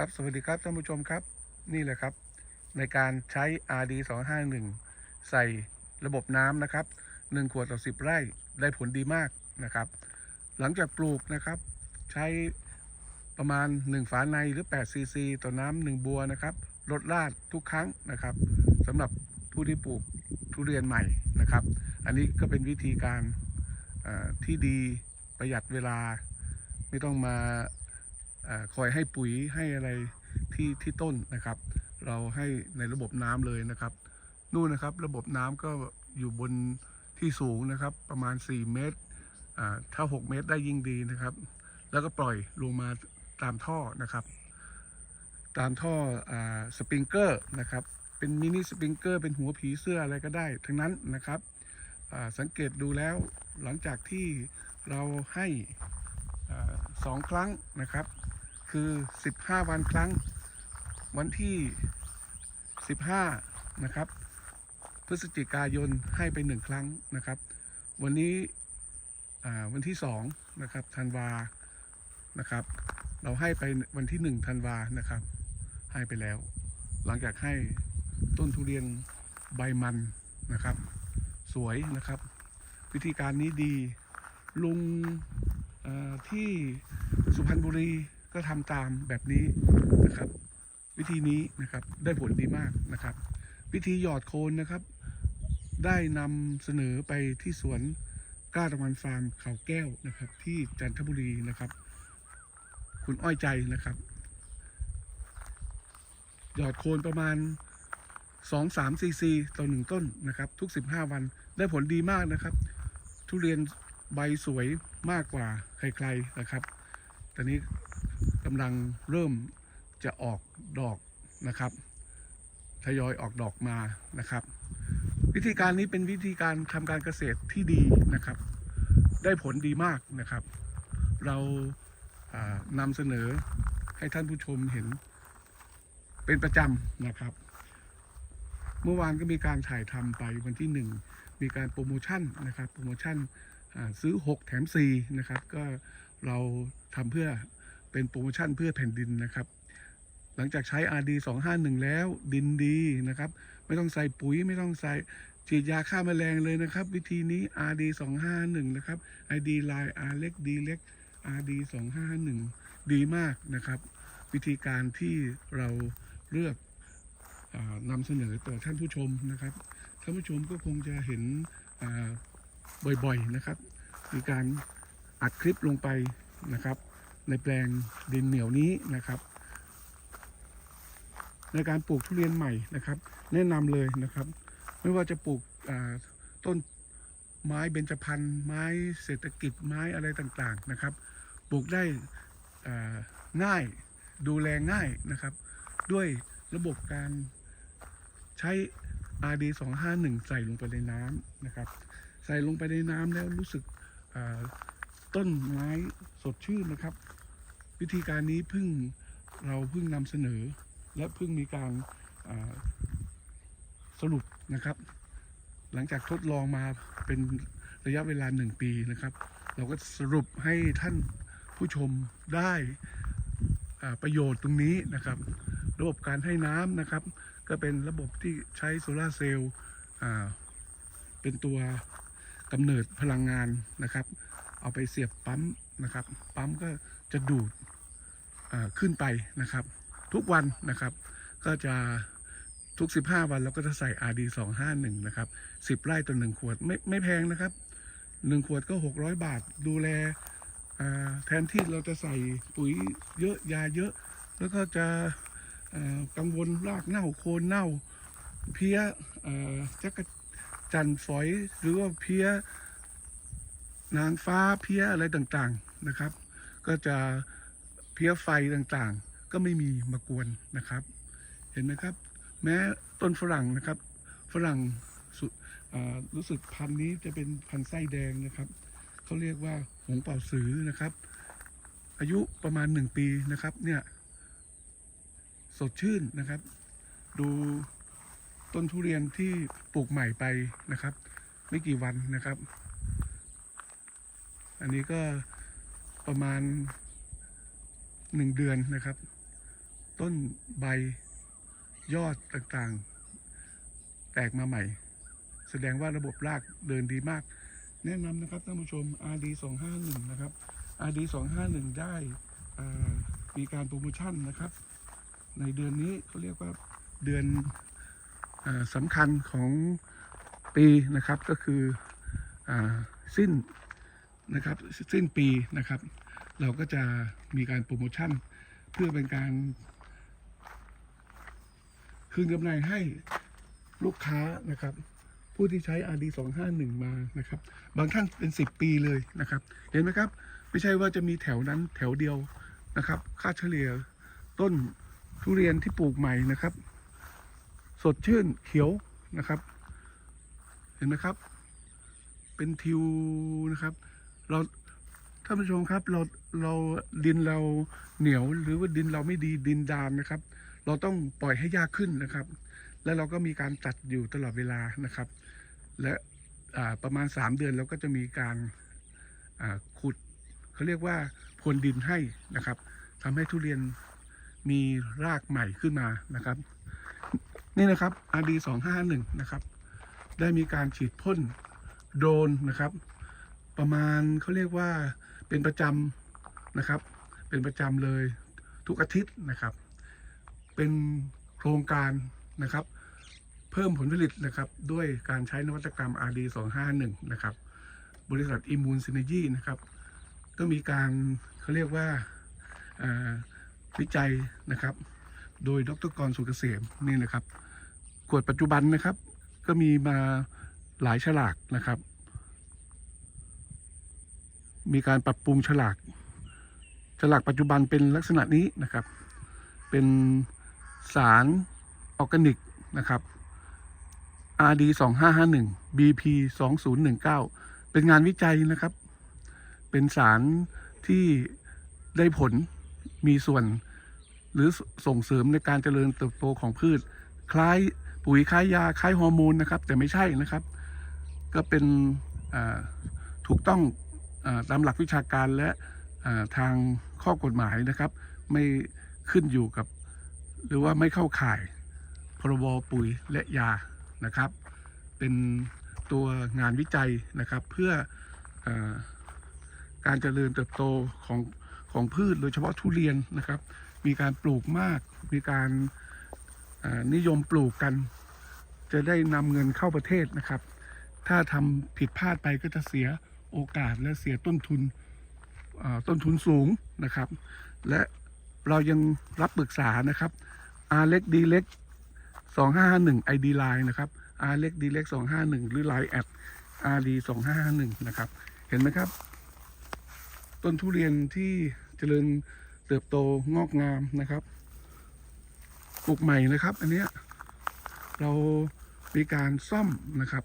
ครับสวัสดีครับท่านผู้ชมครับนี่แหละครับ ในการใช้ RD 251ใส่ระบบน้ำนะครับ1ขวดต่อ10 ไร่ได้ผลดีมากนะครับ หลังจากปลูกนะครับ ใช้ประมาณ 1 ฝาในหรือ8ซีซีต่อน้ำ1บัวนะครับลดราดทุกครั้งนะครับสำหรับผู้ที่ปลูกทุเรียนใหม่นะครับ อันนี้ก็เป็นวิธีการที่ดีประหยัดเวลาไม่ต้องมา คอยให้ปุ๋ยให้อะไรที่ที่ต้นนะครับ เราให้ในระบบน้ำเลยนะครับ นู่นนะครับระบบน้ำก็อยู่บนที่สูงนะครับ ประมาณ 4 เมตรถ้า 6 เมตรได้ยิ่งดีนะครับ แล้วก็ปล่อยลงมาตามท่อนะครับ ตามท่ออสปริงเกอร์นะครับ เป็นมินิสปริงเกอร์เป็นหัวผีเสื้ออะไรก็ได้ ทั้งนั้นนะครับสังเกตดูแล้วหลังจากที่เราให้อสองครั้งนะครับ คือ 15 วันครั้ง วันที่ 15 นะครับ พฤศจิกายนให้ไปหนึ่งครั้งนะครับ วันนี้วันที่ 2 นะครับธันวานะครับ เราให้ไปวันที่ 1 ธันวานะครับ ให้ไปแล้ว หลังจากให้ต้นทุเรียนใบมันนะครับ สวยนะครับ วิธีการนี้ดีลุงที่สุพรรณบุรี ก็ทำตามแบบนี้นะครับ วิธีนี้นะครับได้ผลดีมากนะครับ วิธีหยอดโคนนะครับ ได้นำเสนอไปที่สวนกล้าตะวันฟาร์มเขาแก้วนะครับ ที่จันทบุรีนะครับ คุณอ้อยใจนะครับ หยอดโคนประมาณ2-3ซีซีต่อหนึ่งต้นนะครับ ทุก 15 วันได้ผลดีมากนะครับ ทุเรียนใบสวยมากกว่าใครๆนะครับ ตอนนี้ กำลังเริ่มจะออกดอกนะครับทยอยออกดอกมานะครับ วิธีการนี้เป็นวิธีการทำการเกษตรที่ดีนะครับ ได้ผลดีมากนะครับ เรานำเสนอให้ท่านผู้ชมเห็นเป็นประจำนะครับ เมื่อวานก็มีการถ่ายทำไปวันที่หนึ่งมีการโปรโมชั่นนะครับ โปรโมชั่นซื้อ 6 แถม4นะครับ ก็เราทำเพื่อ เป็นโปรโมชั่นเพื่อแผ่นดินนะครับ หลังจากใช้ RD 251 แล้วดินดีนะครับ ไม่ต้องใส่ปุ๋ยไม่ต้องใส่ฉีดยาฆ่าแมลงเลยนะครับ วิธีนี้ RD 251 นะครับ ID ลาย R เล็ก D เล็ก RD 251 ดีมากนะครับ วิธีการที่เราเลือกอนำเสนอต่อท่านผู้ชมนะครับ ท่านผู้ชมก็คงจะเห็นบ่อยๆนะครับ มีการอัดคลิปลงไปนะครับ ในแปลงดินเหนียวนี้นะครับ ในการปลูกทุเรียนใหม่นะครับ แนะนำเลยนะครับ ไม่ว่าจะปลูกต้นไม้เบญจพรรณไม้เศรษฐกิจไม้อะไรต่างๆนะครับ ปลูกได้ง่ายดูแลง่ายนะครับ ด้วยระบบการใช้ RD 251ใส่ลงไปในน้ำนะครับ ใส่ลงไปในน้ำแล้วรู้สึก ต้นไม้สดชื่นนะครับ วิธีการนี้เพิ่งเราเพิ่งนำเสนอ และเพิ่งมีการสรุปนะครับ หลังจากทดลองมาเป็นระยะเวลาหนึ่งปีนะครับ เราก็สรุปให้ท่านผู้ชมได้ประโยชน์ตรงนี้นะครับ ระบบการให้น้ำนะครับ ก็เป็นระบบที่ใช้โซลาร์เซลล์เป็นตัวกำเนิดพลังงานนะครับ เอาไปเสียบปั๊มนะครับ ปั๊มก็จะดูดขึ้นไปนะครับ ทุกวันนะครับ ก็จะทุก 15 วันเราก็จะใส่ RD 251นะครับ10 ไร่ต่อ1ขวดไม่ไม่แพงนะครับ 1 ขวดก็ 600 บาทดูแลแทนที่เราจะใส่ปุ๋ยเยอะยาเยอะ แล้วก็จะกังวลรากเน่าโคนเน่า เพี้ยจักจันฝอยหรือว่าเพี้ย นางฟ้าเพี้ยอะไรต่างๆนะครับ ก็จะเพี้ยไฟต่างๆ ก็ไม่มีมากวนนะครับ เห็นไหมครับ แม้ต้นฝรั่งนะครับ ฝรั่งสุอ่ารู้สึกพันนี้จะเป็นพันไส้แดงนะครับเขาเรียกว่าหงเป่าสือนะครับ อายุประมาณหนึ่งปีนะครับ เนี่ย สดชื่นนะครับ ดูต้นทุเรียนที่ปลูกใหม่ไปนะครับ ไม่กี่วันนะครับ อันนี้ก็ประมาณหนึ่งเดือนนะครับ ต้นใบยอดต่างๆ แตกมาใหม่ แสดงว่าระบบรากเดินดีมาก แนะนำนะครับท่านผู้ชม RD 251นะครับ RD 251ได้อ่ามีการโปรโมชั่นนะครับ ในเดือนนี้เขาเรียกว่าเดือนอสำคัญของปีนะครับก็คืออสิ้น นะครับสิ้นปีนะครับ เราก็จะมีการโปรโมชั่น เพื่อเป็นการ คืนกำไรให้ลูกค้านะครับ ผู้ที่ใช้ RD 251มานะครับ บางท่านเป็น 10 ปีเลยนะครับ เห็นไหมครับ ไม่ใช่ว่าจะมีแถวนั้นแถวเดียวนะครับ ค่าเฉลี่ยต้นทุเรียนที่ปลูกใหม่นะครับ สดชื่นเขียวนะครับ เห็นไหมครับ เป็นทิวนะครับ เราท่านผู้ชมครับเราเราดินเราเหนียวหรือว่าดินเราไม่ดีดินดานนะครับ เราต้องปล่อยให้ยากขึ้นนะครับ แล้วเราก็มีการตัดอยู่ตลอดเวลานะครับ และประมาณ 3 เดือนเราก็จะมีการขุดเขาเรียกว่าพรวนดินให้นะครับทำให้ทุเรียนมีรากใหม่ขึ้นมานะครับ นี่นะครับ RD 251นะครับ ได้มีการฉีดพ่นโดรนนะครับ ประมาณเขาเรียกว่าเป็นประจำนะครับ เป็นประจำเลยทุกอาทิตย์นะครับ เป็นโครงการนะครับ เพิ่มผลผลิตนะครับ ด้วยการใช้นวัตกรรม RD 251นะครับ บริษัทอิมูลซิน e จีนะครับ ก็มีการเขาเรียกว่าอ่าวิจัยนะครับ โดยดรกรสุกเกษมนี่นะครับขวดปัจจุบันนะครับ ก็มีมาหลายฉลากนะครับ มีการปรับปรุงฉลาก ฉลากปัจจุบันเป็นลักษณะนี้นะครับ เป็นสารออร์แกนิกนะครับ RD 2551 BP 2019 เป็นงานวิจัยนะครับ เป็นสารที่ได้ผลมีส่วนหรือส่งเสริมในการเจริญเติบโตของพืช คล้ายปุ๋ยคล้ายยาคล้ายฮอร์โมนนะครับ แต่ไม่ใช่นะครับ ก็เป็นถูกต้อง ตามหลักวิชาการและทางข้อกฎหมายนะครับ ไม่ขึ้นอยู่กับ หรือว่าไม่เข้าข่าย พรบปุ๋ยและยานะครับ เป็นตัวงานวิจัยนะครับ เพื่ออการเจริญเติบโตของของพืชโดยเฉพาะทุเรียนนะครับ มีการปลูกมาก มีการนิยมปลูกกัน จะได้นำเงินเข้าประเทศนะครับ ถ้าทำผิดพลาดไปก็จะเสีย โอกาสและเสียต้นทุนต้นทุนสูงนะครับ และเรายังรับปรึกษานะครับ R เล็ก D เล็ก2551 ID Line นะครับ R เล็ก D เล็ก251 หรือ Line แอด RD 2551นะครับ เห็นไหมครับ ต้นทุเรียนที่เจริญเติบโตงอกงามนะครับปลูกใหม่นะครับ อันเนี้ยเรามีการซ่อมนะครับ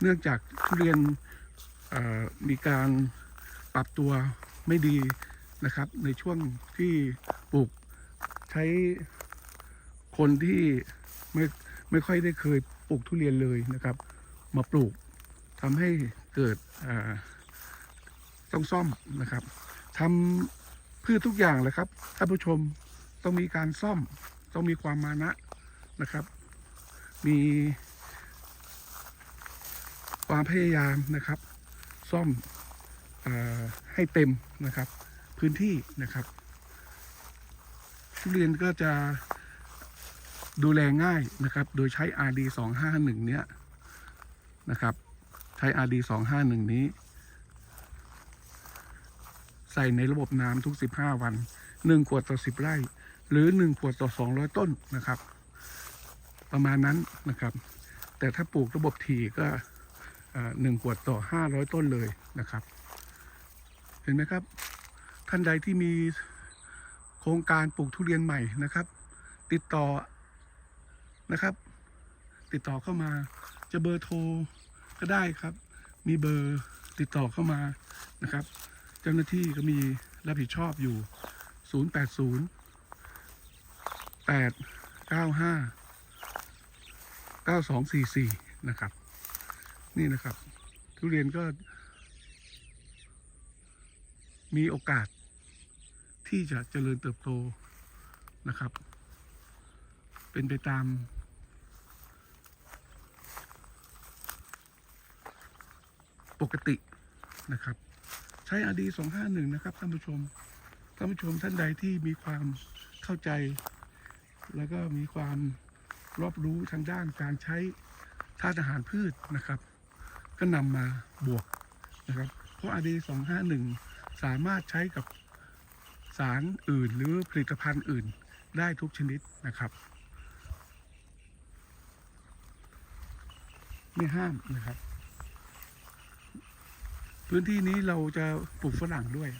เนื่องจากทุเรียน มีการปรับตัวไม่ดีนะครับ ในช่วงที่ปลูกใช้คนที่ไม่ไม่ค่อยได้เคยปลูกทุเรียนเลยนะครับ มาปลูกทำให้เกิดต้องซ่อมนะครับทำพืชทุกอย่างเลยครับท่านผู้ชมต้องมีการซ่อมต้องมีความมานะนะครับ มีความพยายามนะครับ ซ่อมอให้เต็มนะครับ พื้นที่นะครับ ทุเรียนก็จะดูแลง่ายนะครับ โดยใช้ RD 251เนี้ยนะครับ ใช้ RD 251นี้ ใส่ในระบบน้ำทุก 15 วัน 1 ขวดต่อ 10 ไร่ หรือ 1 ขวดต่อ 200 ต้นนะครับ ประมาณนั้นนะครับ แต่ถ้าปลูกระบบถี่ก็ หนึ่งขวดต่อ 500 ต้นเลยนะครับ เห็นไหมครับ ท่านใดที่มีโครงการปลูกทุเรียนใหม่นะครับ ติดต่อนะครับ ติดต่อเข้ามาจะเบอร์โทรก็ได้ครับ มีเบอร์ติดต่อเข้ามานะครับ เจ้าหน้าที่ก็มีรับผิดชอบอยู่ 080 895 9244 นะครับ นี่นะครับ ทุเรียนก็ มีโอกาสที่จะเจริญเติบโตนะครับ เป็นไปตาม ปกตินะครับ ใช้อดีสองห้าหนึ่งนะครับท่านผู้ชมท่านผู้ชมท่านใดที่มีความเข้าใจ แล้วก็มีความรอบรู้ทางด้านการใช้ธาตุอาหารพืชนะครับ ก็นำมาบวกนะครับเพราะอดีสองห้าหนึ่งสามารถใช้กับสารอื่นหรือผลิตภัณฑ์อื่นได้ทุกชนิดนะครับ ไม่ห้ามนะครับ พื้นที่นี้เราจะปลูกฝรั่งด้วย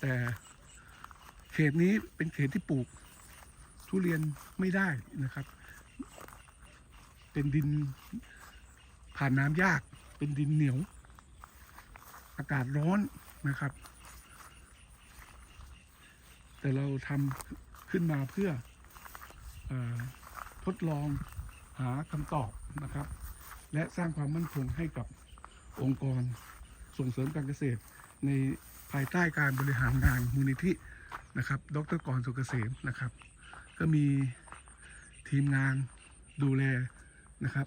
แต่เขตนี้เป็นเขตที่ปลูกทุเรียนไม่ได้นะครับ เป็นดิน ผ่านน้ำยากเป็นดินเหนียว อากาศร้อนนะครับ แต่เราทำขึ้นมาเพื่ออทดลองหาคำตอบนะครับ และสร้างความมั่นคงให้กับองค์กรส่งเสริมการเกษตร ในภายใต้การบริหารงานมูลนิธินะครับ ดรกรสุกเกษมนะครับ ก็มีทีมงานดูแลนะครับ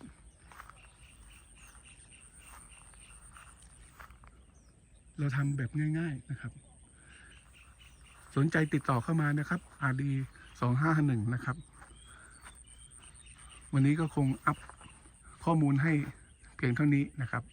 เราทำแบบง่าย ๆนะครับ สนใจติดต่อเข้ามานะครับ RD สองห้าหนึ่งนะครับ วันนี้ก็คงอัพข้อมูลให้เพียงเท่านี้นะครับ